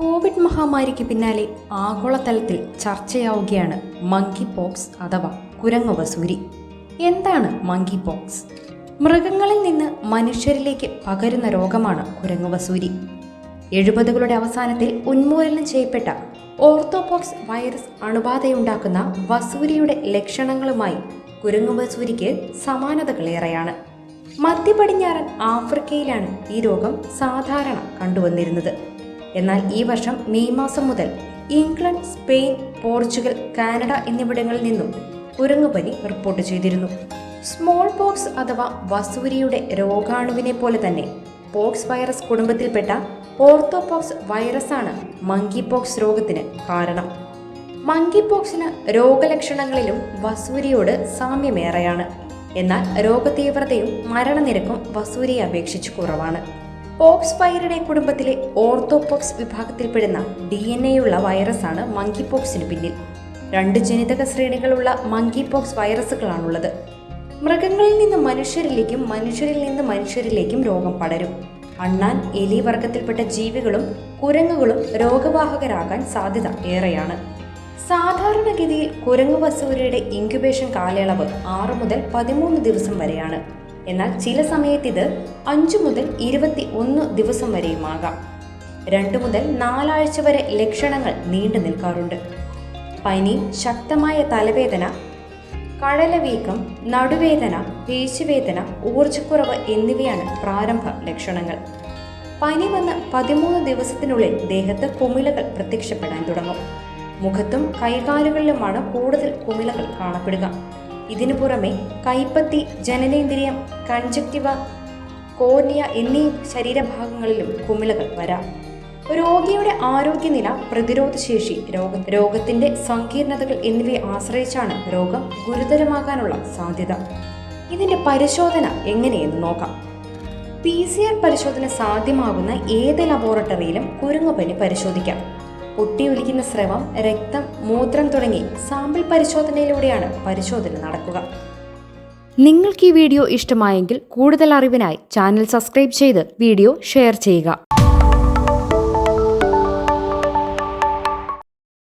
Covid മഹാമാരിക്ക് പിന്നാലെ ആഗോളതലത്തിൽ ചർച്ചയാവുകയാണ് monkey pox അഥവാ കുരങ്ങു വസൂരി എന്താണ് മങ്കി പോക്സ് മൃഗങ്ങളിൽ നിന്ന് മനുഷ്യരിലേക്ക് പകരുന്ന രോഗമാണ് കുരങ്ങു വസൂരി എഴുപതുകളുടെ അവസാനത്തിൽ ഉന്മൂലനം ചെയ്യപ്പെട്ട ഓർത്തോപോക്സ് വൈറസ് അണുബാധയുണ്ടാക്കുന്ന വസൂരിയുടെ ലക്ഷണങ്ങളുമായി കുരങ്ങു വസൂരിക്ക് സമാനതകളേറെയാണ്. മധ്യപടിഞ്ഞാറൻ ആഫ്രിക്കയിലാണ് ഈ രോഗം സാധാരണ കണ്ടുവന്നിരുന്നത്. എന്നാൽ ഈ വർഷം മെയ് മാസം മുതൽ ഇംഗ്ലണ്ട് സ്പെയിൻ പോർച്ചുഗൽ കാനഡ എന്നിവിടങ്ങളിൽ നിന്നും കുരങ്ങുപനി റിപ്പോർട്ട് ചെയ്തിരുന്നു. സ്മോൾ പോക്സ് അഥവാ വസൂരിയുടെ രോഗാണുവിനെ പോലെ തന്നെ പോക്സ് വൈറസ് കുടുംബത്തിൽപ്പെട്ട ഓർത്തോപോക്സ് വൈറസാണ് മങ്കി പോക്സ് രോഗത്തിന് കാരണം. മങ്കി പോക്സിന് രോഗലക്ഷണങ്ങളിലും വസൂരിയോട് സാമ്യമേറെയാണ്. എന്നാൽ രോഗതീവ്രതയും മരണനിരക്കും വസൂരിയെ അപേക്ഷിച്ച് കുറവാണ്. പോക്സ് വൈറയുടെ കുടുംബത്തിലെ ഓർത്തോപോക്സ് വിഭാഗത്തിൽപ്പെടുന്ന ഡി എൻ എയുള്ള വൈറസാണ് മങ്കി പോക്സിന് പിന്നിൽ. രണ്ട് ജനിതക ശ്രേണികളുള്ള മങ്കി പോക്സ് വൈറസുകളാണുള്ളത്. മൃഗങ്ങളിൽ നിന്ന് മനുഷ്യരിലേക്കും മനുഷ്യരിൽ നിന്ന് മനുഷ്യരിലേക്കും രോഗം പടരും. അണ്ണാൻ എലി വർഗത്തിൽപ്പെട്ട ജീവികളും കുരങ്ങുകളും രോഗവാഹകരാകാൻ സാധ്യത ഏറെയാണ്. സാധാരണഗതിയിൽ കുരങ്ങു വസൂരിയുടെ ഇൻക്യുബേഷൻ കാലയളവ് ആറ് മുതൽ പതിമൂന്ന് ദിവസം വരെയാണ്. എന്നാൽ ചില സമയത്ത് ഇത് അഞ്ചു മുതൽ ഇരുപത്തി ഒന്ന് ദിവസം വരെയുമാകാം. രണ്ട് മുതൽ നാലാഴ്ച വരെ ലക്ഷണങ്ങൾ നീണ്ടു നിൽക്കാറുണ്ട്. പനി ശക്തമായ തലവേദന കഴലവീക്കം നടുവേദന പേശുവേദന ഊർജക്കുറവ് എന്നിവയാണ് പ്രാരംഭ ലക്ഷണങ്ങൾ. പനി വന്ന് പതിമൂന്ന് ദിവസത്തിനുള്ളിൽ ദേഹത്ത് കുമിളകൾ പ്രത്യക്ഷപ്പെടാൻ തുടങ്ങും. മുഖത്തും കൈകാലുകളിലുമാണ് കൂടുതൽ കുമിളകൾ കാണപ്പെടുക. ഇതിനു പുറമെ കൈപ്പത്തി ജനനേന്ദ്രിയം കൺജക്റ്റിവ കോർണിയ എന്നീ ശരീരഭാഗങ്ങളിലും കുമിളകൾ വരാം. രോഗിയുടെ ആരോഗ്യനില പ്രതിരോധശേഷി രോഗ രോഗത്തിന്റെ സങ്കീർണതകൾ എന്നിവയെ ആശ്രയിച്ചാണ് രോഗം ഗുരുതരമാകാനുള്ള സാധ്യത. ഇതിന്റെ പരിശോധന എങ്ങനെയെന്ന് നോക്കാം. പി സി ആർ പരിശോധന സാധ്യമാകുന്ന ഏത് ലബോറട്ടറിയിലും കുരുങ്ങുപനി പരിശോധിക്കാം. പൊട്ടിയൊലിക്കുന്ന സ്രവം രക്തം മൂത്രം തുടങ്ങി സാമ്പിൾ പരിശോധനയിലൂടെയാണ് പരിശോധന നടക്കുക. നിങ്ങൾക്ക് ഈ വീഡിയോ ഇഷ്ടമായെങ്കിൽ കൂടുതൽ അറിവിനായി ചാനൽ സബ്സ്ക്രൈബ് ചെയ്ത് വീഡിയോ ഷെയർ ചെയ്യുക.